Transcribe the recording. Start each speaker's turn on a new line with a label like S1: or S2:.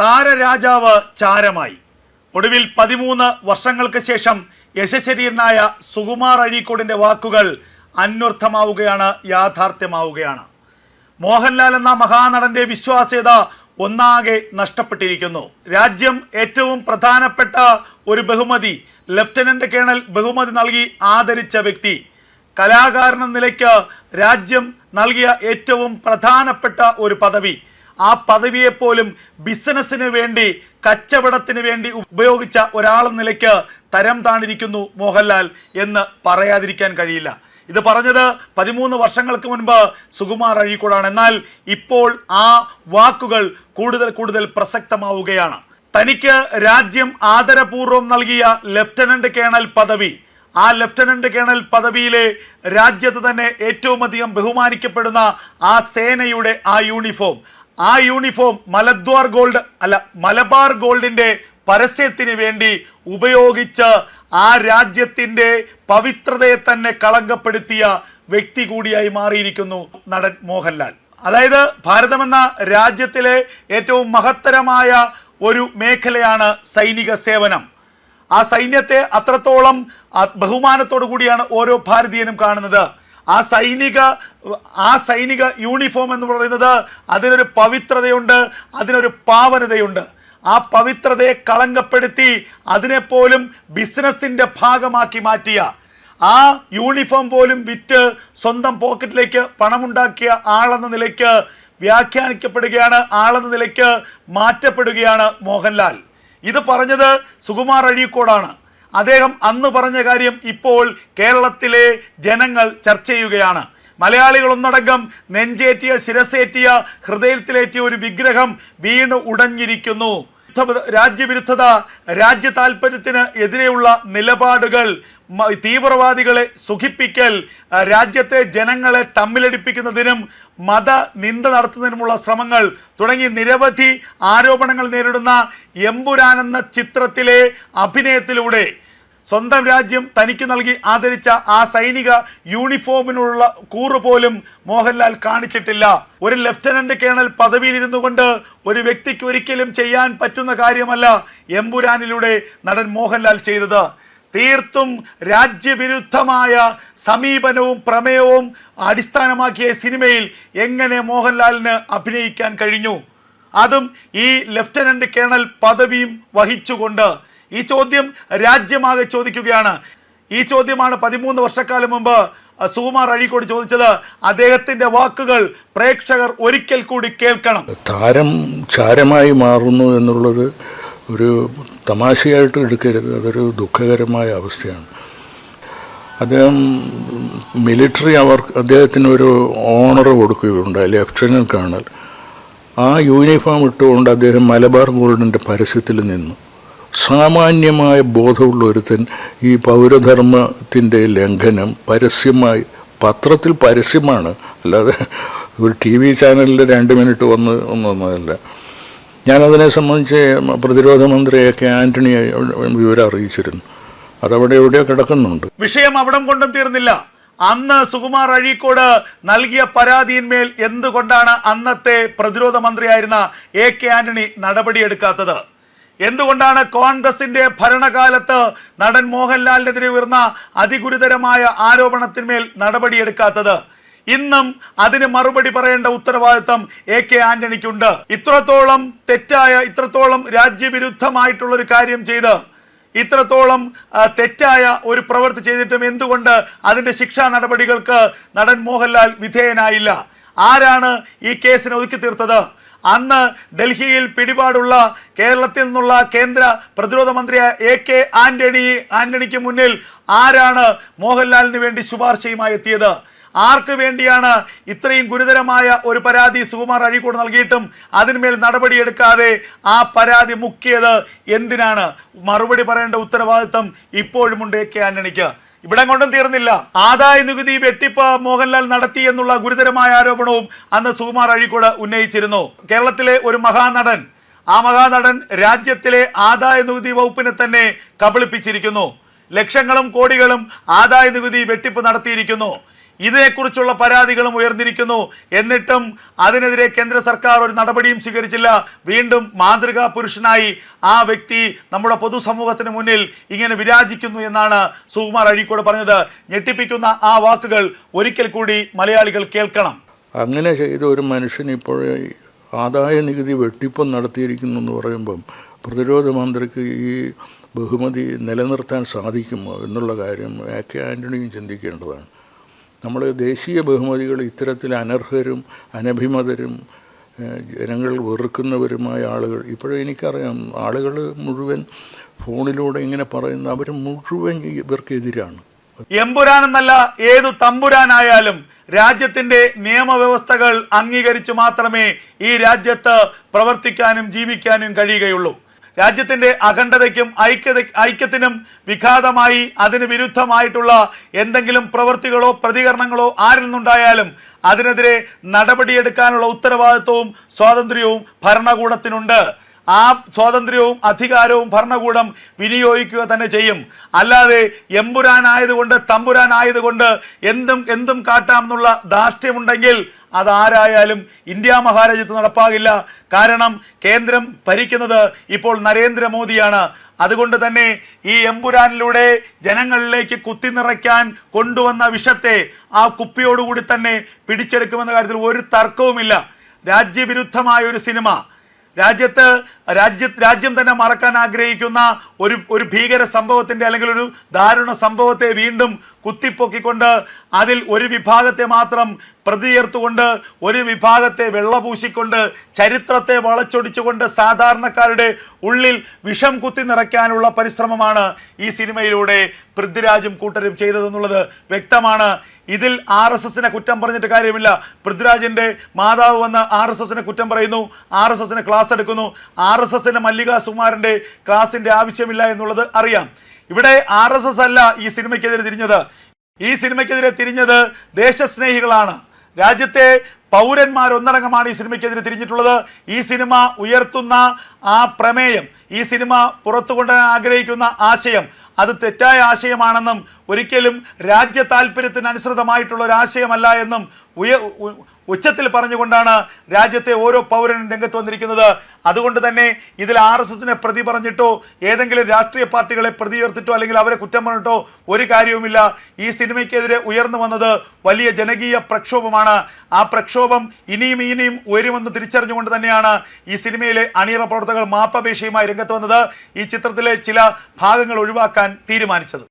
S1: താരരാജാവ് ചാരമായി. ഒടുവിൽ പതിമൂന്ന് വർഷങ്ങൾക്ക് ശേഷം യശശരീരനായ സുകുമാർ അഴീക്കോടിന്റെ വാക്കുകൾ അന്വർത്ഥമാവുകയാണ് യാഥാർത്ഥ്യമാവുകയാണ്. മോഹൻലാൽ എന്ന മഹാനടന്റെ വിശ്വാസ്യത ഒന്നാകെ നഷ്ടപ്പെട്ടിരിക്കുന്നു. രാജ്യം ഏറ്റവും പ്രധാനപ്പെട്ട ഒരു ബഹുമതി ലഫ്റ്റനന്റ് കേണൽ ബഹുമതി നൽകി ആദരിച്ച വ്യക്തി. കലാകാരൻ നിലയ്ക്ക് രാജ്യം നൽകിയ ഏറ്റവും പ്രധാനപ്പെട്ട ഒരു പദവി ആ പദവിയെപ്പോലും ബിസിനസ്സിന് വേണ്ടി കച്ചവടത്തിന് വേണ്ടി ഉപയോഗിച്ച ഒരാളെന്ന നിലയ്ക്ക് തരം താണിരിക്കുന്നു മോഹൻലാൽ എന്ന് പറയാതിരിക്കാൻ കഴിയില്ല. ഇത് പറഞ്ഞത് പതിമൂന്ന് വർഷങ്ങൾക്ക് മുൻപ് സുകുമാർ അഴീക്കോടാണ്. എന്നാൽ ഇപ്പോൾ ആ വാക്കുകൾ കൂടുതൽ കൂടുതൽ പ്രസക്തമാവുകയാണ്. തനിക്ക് രാജ്യം ആദരപൂർവം നൽകിയ ലഫ്റ്റനന്റ് കേണൽ പദവി. ആ ലഫ്റ്റനന്റ് കേണൽ പദവിയിലെ രാജ്യത്ത് തന്നെ ഏറ്റവും അധികം ബഹുമാനിക്കപ്പെടുന്ന ആ സേനയുടെ ആ യൂണിഫോം. ആ യൂണിഫോം മലദ്വാർ ഗോൾഡ് അല്ല മലബാർ ഗോൾഡിന്റെ പരസ്യത്തിന് വേണ്ടി ഉപയോഗിച്ച് ആ രാജ്യത്തിന്റെ പവിത്രതയെ തന്നെ കളങ്കപ്പെടുത്തിയ വ്യക്തി കൂടിയായി മാറിയിരിക്കുന്നു നടൻ മോഹൻലാൽ. അതായത് ഭാരതമെന്ന രാജ്യത്തിലെ ഏറ്റവും മഹത്തരമായ ഒരു മേഖലയാണ് സൈനിക സേവനം. ആ സൈന്യത്തെ അത്രത്തോളം ബഹുമാനത്തോടു കൂടിയാണ് ഓരോ ഭാരതീയനും കാണുന്നത്. ആ സൈനിക ആ സൈനിക യൂണിഫോം എന്ന് പറയുന്നത് അതിനൊരു പവിത്രതയുണ്ട് അതിനൊരു പാവനതയുണ്ട്. ആ പവിത്രതയെ കളങ്കപ്പെടുത്തി അതിനെപ്പോലും ബിസിനസ്സിന്റെ ഭാഗമാക്കി മാറ്റിയ ആ യൂണിഫോം പോലും വിറ്റ് സ്വന്തം പോക്കറ്റിലേക്ക് പണമുണ്ടാക്കിയ ആളെന്ന നിലയ്ക്ക് വ്യാഖ്യാനിക്കപ്പെടുകയാണ് ആളെന്ന നിലയ്ക്ക് മാറ്റപ്പെടുകയാണ് മോഹൻലാൽ. ഇത് പറഞ്ഞത് സുകുമാർ അഴീക്കോടാണ്. അദ്ദേഹം അന്ന് പറഞ്ഞ കാര്യം ഇപ്പോൾ കേരളത്തിലെ ജനങ്ങൾ ചർച്ച ചെയ്യുകയാണ്. മലയാളികൾ ഒന്നടങ്കം നെഞ്ചേറ്റിയ ശിരസേറ്റിയ ഹൃദയത്തിലേറ്റിയ ഒരു വിഗ്രഹം വീണ് ഉടഞ്ഞിരിക്കുന്നു. രാജ്യവിരുദ്ധത രാജ്യ താല്പര്യത്തിന് എതിരെയുള്ള നിലപാടുകൾ തീവ്രവാദികളെ സുഖിപ്പിക്കൽ രാജ്യത്തെ ജനങ്ങളെ തമ്മിലടിപ്പിക്കുന്നതിനും മത നിന്ദ നടത്തുന്നതിനുമുള്ള ശ്രമങ്ങൾ തുടങ്ങി നിരവധി ആരോപണങ്ങൾ നേരിടുന്ന എമ്പുരാൻ എന്ന ചിത്രത്തിലെ അഭിനയത്തിലൂടെ സ്വന്തം രാജ്യം തനിക്ക് നൽകി ആദരിച്ച ആ സൈനിക യൂണിഫോമിനുള്ള കൂറ് പോലും മോഹൻലാൽ കാണിച്ചിട്ടില്ല. ഒരു ലഫ്റ്റനന്റ് കേണൽ പദവിയിലിരുന്നു കൊണ്ട് ഒരു വ്യക്തിക്ക് ഒരിക്കലും ചെയ്യാൻ പറ്റുന്ന കാര്യമല്ല എമ്പുരാനിലൂടെ നടൻ മോഹൻലാൽ ചെയ്തത്. തീർത്തും രാജ്യവിരുദ്ധമായ സമീപനവും പ്രമേയവും അടിസ്ഥാനമാക്കിയ സിനിമയിൽ എങ്ങനെ മോഹൻലാലിന് അഭിനയിക്കാൻ കഴിഞ്ഞു? അതും ഈ ലഫ്റ്റനന്റ് കേണൽ പദവിയും വഹിച്ചുകൊണ്ട് ഈ ചോദ്യം രാജ്യമാകെ ചോദിക്കുകയാണ്. ഈ ചോദ്യമാണ് പതിമൂന്ന് വർഷക്കാലം മുമ്പ് സുകുമാർ അഴീക്കോട് ചോദിച്ചത്. അദ്ദേഹത്തിന്റെ വാക്കുകൾ പ്രേക്ഷകർ ഒരിക്കൽ കൂടി കേൾക്കണം.
S2: താരം ചാരമായി മാറുന്നു എന്നുള്ളത് ഒരു തമാശയായിട്ട് എടുക്കരുത്. അതൊരു ദുഃഖകരമായ അവസ്ഥയാണ്. അദ്ദേഹം മിലിറ്ററി അവർ അദ്ദേഹത്തിന് ഒരു ഓണർ കൊടുക്കുകയുണ്ടായി ലെഫ്റ്റനന്റ് കേണൽ. ആ യൂണിഫോം ഇട്ടുകൊണ്ട് അദ്ദേഹം മലബാർ ഗോൾഡിന്റെ പരസ്യത്തിൽ നിന്നു. സാമാന്യമായ ബോധമുള്ള ഒരുത്തൻ ഈ പൗരധർമ്മത്തിന്റെ ലംഘനം പരസ്യമായി പത്രത്തിൽ പരസ്യമാണ്. അല്ലാതെ ഒരു ടി വി ചാനലിൽ രണ്ട് മിനിറ്റ് വന്ന് ഒന്നൊന്നതല്ല ഞാനതിനെ സംബന്ധിച്ച് പ്രതിരോധ മന്ത്രി എ കെ ആന്റണിയെ വിവരം അറിയിച്ചിരുന്നു. അതവിടെ എവിടെയോ കിടക്കുന്നുണ്ട്.
S1: വിഷയം അവിടം കൊണ്ടും തീർന്നില്ല. അന്ന് സുകുമാർ അഴീക്കോട് നൽകിയ പരാതിയിന്മേൽ എന്തുകൊണ്ടാണ് അന്നത്തെ പ്രതിരോധ മന്ത്രിയായിരുന്ന എ കെ ആന്റണി നടപടിയെടുക്കാത്തത്? എന്തുകൊണ്ടാണ് കോൺഗ്രസിന്റെ ഭരണകാലത്ത് നടൻ മോഹൻലാലിനെതിരെ ഉയർന്ന അതിഗുരുതരമായ ആരോപണത്തിന്മേൽ നടപടിയെടുക്കാത്തത്? ഇന്നും അതിന് മറുപടി പറയേണ്ട ഉത്തരവാദിത്തം എ കെ ആന്റണിക്കുണ്ട്. ഇത്രത്തോളം തെറ്റായ ഇത്രത്തോളം രാജ്യവിരുദ്ധമായിട്ടുള്ള ഒരു കാര്യം ചെയ്ത് ഇത്രത്തോളം തെറ്റായ ഒരു പ്രവൃത്തി ചെയ്തിട്ടും എന്തുകൊണ്ട് അതിന്റെ ശിക്ഷാ നടപടികൾക്ക് നടൻ മോഹൻലാൽ വിധേയനായില്ല? ആരാണ് ഈ കേസിനെ ഒതുക്കി തീർത്തത്? അന്ന് ഡൽഹിയിൽ പിടിപാടുള്ള കേരളത്തിൽ നിന്നുള്ള കേന്ദ്ര പ്രതിരോധ മന്ത്രി എ കെ ആന്റണി ആന്റണിക്ക് മുന്നിൽ ആരാണ് മോഹൻലാലിന് വേണ്ടി ശുപാർശയുമായി എത്തിയത്? ആർക്ക് വേണ്ടിയാണ് ഇത്രയും ഗുരുതരമായ ഒരു പരാതി സുകുമാർ അഴീക്കോട് നൽകിയിട്ടും അതിന്മേൽ നടപടിയെടുക്കാതെ ആ പരാതി മുക്കിയത്? എന്തിനാണ്? മറുപടി പറയേണ്ട ഉത്തരവാദിത്തം ഇപ്പോഴുമുണ്ട് എ കെ ആന്റണിക്ക്. ഇവിടെ കൊണ്ടും തീർന്നില്ല. ആദായ നികുതി വെട്ടിപ്പ് മോഹൻലാൽ നടത്തി എന്നുള്ള ഗുരുതരമായ ആരോപണവും അന്ന് സുകുമാർ അഴീക്കോട് ഉന്നയിച്ചിരുന്നു. കേരളത്തിലെ ഒരു മഹാനടൻ ആ മഹാനടൻ രാജ്യത്തിലെ ആദായ നികുതി വകുപ്പിനെ തന്നെ കബളിപ്പിച്ചിരിക്കുന്നു. ലക്ഷങ്ങളും കോടികളും ആദായ നികുതി വെട്ടിപ്പ് നടത്തിയിരിക്കുന്നു. ഇതേക്കുറിച്ചുള്ള പരാതികളും ഉയർന്നിരിക്കുന്നു. എന്നിട്ടും അതിനെതിരെ കേന്ദ്ര സർക്കാർ ഒരു നടപടിയും സ്വീകരിച്ചില്ല. വീണ്ടും മാതൃകാ പുരുഷനായി ആ വ്യക്തി നമ്മുടെ പൊതുസമൂഹത്തിന് മുന്നിൽ ഇങ്ങനെ വിരാജിക്കുന്നു എന്നാണ് സുകുമാർ അഴീക്കോട് പറഞ്ഞത്. ഞെട്ടിപ്പിക്കുന്ന ആ വാക്കുകൾ ഒരിക്കൽ കൂടി മലയാളികൾ കേൾക്കണം.
S2: അങ്ങനെ ചെയ്ത ഒരു മനുഷ്യൻ ഇപ്പോൾ ആദായ നികുതി വെട്ടിപ്പം നടത്തിയിരിക്കുന്നു എന്ന് പറയുമ്പം പ്രതിരോധ മന്ത്രിക്ക് ഈ ബഹുമതി നിലനിർത്താൻ സാധിക്കുമോ എന്നുള്ള കാര്യം എ കെ ആന്റണിയും ചിന്തിക്കേണ്ടതാണ്. നമ്മൾ ദേശീയ ബഹുമതികൾ ഇത്തരത്തിൽ അനർഹരും അനഭിമതരും ജനങ്ങൾ വെറുക്കുന്നവരുമായ ആളുകൾ. ഇപ്പോഴും എനിക്കറിയാം ആളുകൾ മുഴുവൻ ഫോണിലൂടെ ഇങ്ങനെ പറയുന്ന അവർ മുഴുവൻ ഇവർക്കെതിരാണ്.
S1: എമ്പുരാനെന്നല്ല ഏതു തമ്പുരാനായാലും രാജ്യത്തിന്റെ നിയമവ്യവസ്ഥകൾ അംഗീകരിച്ചു മാത്രമേ ഈ രാജ്യത്ത് പ്രവർത്തിക്കാനും ജീവിക്കാനും കഴിയുകയുള്ളൂ. രാജ്യത്തിന്റെ അഖണ്ഡതയ്ക്കും ഐക്യത ഐക്യത്തിനും വിഘാതമായി അതിന് വിരുദ്ധമായിട്ടുള്ള എന്തെങ്കിലും പ്രവൃത്തികളോ പ്രതികരണങ്ങളോ ആരിൽ നിന്നുണ്ടായാലും അതിനെതിരെ നടപടിയെടുക്കാനുള്ള ഉത്തരവാദിത്വവും സ്വാതന്ത്ര്യവും ഭരണകൂടത്തിനുണ്ട്. ആ സ്വാതന്ത്ര്യവും അധികാരവും ഭരണകൂടം വിനിയോഗിക്കുക തന്നെ ചെയ്യും. അല്ലാതെ എമ്പുരാനായതുകൊണ്ട് തമ്പുരാനായതുകൊണ്ട് എന്തും എന്തും കാട്ടാം കാട്ടാമെന്നുള്ള ധാർഷ്ട്യമുണ്ടെങ്കിൽ അതാരായാലും ഇന്ത്യ മഹാരാജ്യത്ത് നടപ്പാകില്ല. കാരണം കേന്ദ്രം ഭരിക്കുന്നത് ഇപ്പോൾ നരേന്ദ്രമോദിയാണ്. അതുകൊണ്ട് തന്നെ ഈ എമ്പുരാനിലൂടെ ജനങ്ങളിലേക്ക് കുത്തി നിറയ്ക്കാൻ കൊണ്ടുവന്ന വിഷത്തെ ആ കുപ്പിയോടുകൂടി തന്നെ പിടിച്ചെടുക്കുമെന്ന കാര്യത്തിൽ ഒരു തർക്കവുമില്ല. രാജ്യവിരുദ്ധമായ ഒരു സിനിമ രാജ്യത്ത് രാജ്യ രാജ്യം തന്നെ മറക്കാൻ ആഗ്രഹിക്കുന്ന ഒരു ഒരു ഭീകര സംഭവത്തിന്റെ അല്ലെങ്കിൽ ഒരു ദാരുണ സംഭവത്തെ വീണ്ടും കുത്തിപ്പൊക്കിക്കൊണ്ട് അതിൽ ഒരു വിഭാഗത്തെ മാത്രം പ്രതിയേർത്തുകൊണ്ട് ഒരു വിഭാഗത്തെ വെള്ളപൂശിക്കൊണ്ട് ചരിത്രത്തെ വളച്ചൊടിച്ചുകൊണ്ട് സാധാരണക്കാരുടെ ഉള്ളിൽ വിഷം കുത്തി നിറയ്ക്കാനുള്ള പരിശ്രമമാണ് ഈ സിനിമയിലൂടെ പൃഥ്വിരാജും കൂട്ടരും ചെയ്തതെന്നുള്ളത് വ്യക്തമാണ്. ഇതിൽ ആർ എസ് എസിനെ കുറ്റം പറഞ്ഞിട്ട് കാര്യമില്ല. പൃഥ്വിരാജിന്റെ മാതാവ് വന്ന് ആർ എസ് എസിനെ കുറ്റം പറയുന്നു. ആർ എസ് എസിന് ക്ലാസ് എടുക്കുന്നു. ആർ എസ് എസിന് മല്ലിക സുമാറിന്റെ ക്ലാസിന്റെ ആവശ്യമില്ല എന്നുള്ളത് അറിയാം. ഇവിടെ ആർ എസ് എസ് അല്ല ഈ സിനിമയ്ക്കെതിരെ തിരിഞ്ഞത്. ഈ സിനിമയ്ക്കെതിരെ തിരിഞ്ഞത് ദേശസ്നേഹികളാണ്. രാജ്യത്തെ പൗരന്മാർ ഒന്നടങ്കമാണ് ഈ സിനിമയ്ക്കെതിരെ തിരിഞ്ഞിട്ടുള്ളത്. ഈ സിനിമ ഉയർത്തുന്ന ആ പ്രമേയം ഈ സിനിമ പുറത്തു കൊണ്ടുവരാൻ ആഗ്രഹിക്കുന്ന ആശയം അത് തെറ്റായ ആശയമാണെന്നും ഒരിക്കലും രാജ്യ താല്പര്യത്തിനനുസൃതമായിട്ടുള്ള ഒരു ആശയമല്ല എന്നും ഉയ ഉച്ചത്തിൽ പറഞ്ഞുകൊണ്ടാണ് രാജ്യത്തെ ഓരോ പൗരനും രംഗത്ത് വന്നിരിക്കുന്നത്. അതുകൊണ്ട് തന്നെ ഇതിൽ ആർ എസ് എസിനെ പ്രതി പറഞ്ഞിട്ടോ ഏതെങ്കിലും രാഷ്ട്രീയ പാർട്ടികളെ പ്രതി ഉയർത്തിട്ടോ അല്ലെങ്കിൽ അവരെ കുറ്റം പറഞ്ഞിട്ടോ ഒരു കാര്യവുമില്ല. ഈ സിനിമയ്ക്കെതിരെ ഉയർന്നു വന്നത് വലിയ ജനകീയ പ്രക്ഷോഭമാണ്. ആ പ്രക്ഷോഭം ഇനിയും ഇനിയും ഉയരുമെന്ന് തിരിച്ചറിഞ്ഞുകൊണ്ട് തന്നെയാണ് ഈ സിനിമയിലെ അണിയറ പ്രവർത്തകർ മാപ്പപേക്ഷയുമായി രംഗത്ത് വന്നത്. ഈ ചിത്രത്തിലെ ചില ഭാഗങ്ങൾ ഒഴിവാക്കാൻ തീരുമാനിച്ചത്.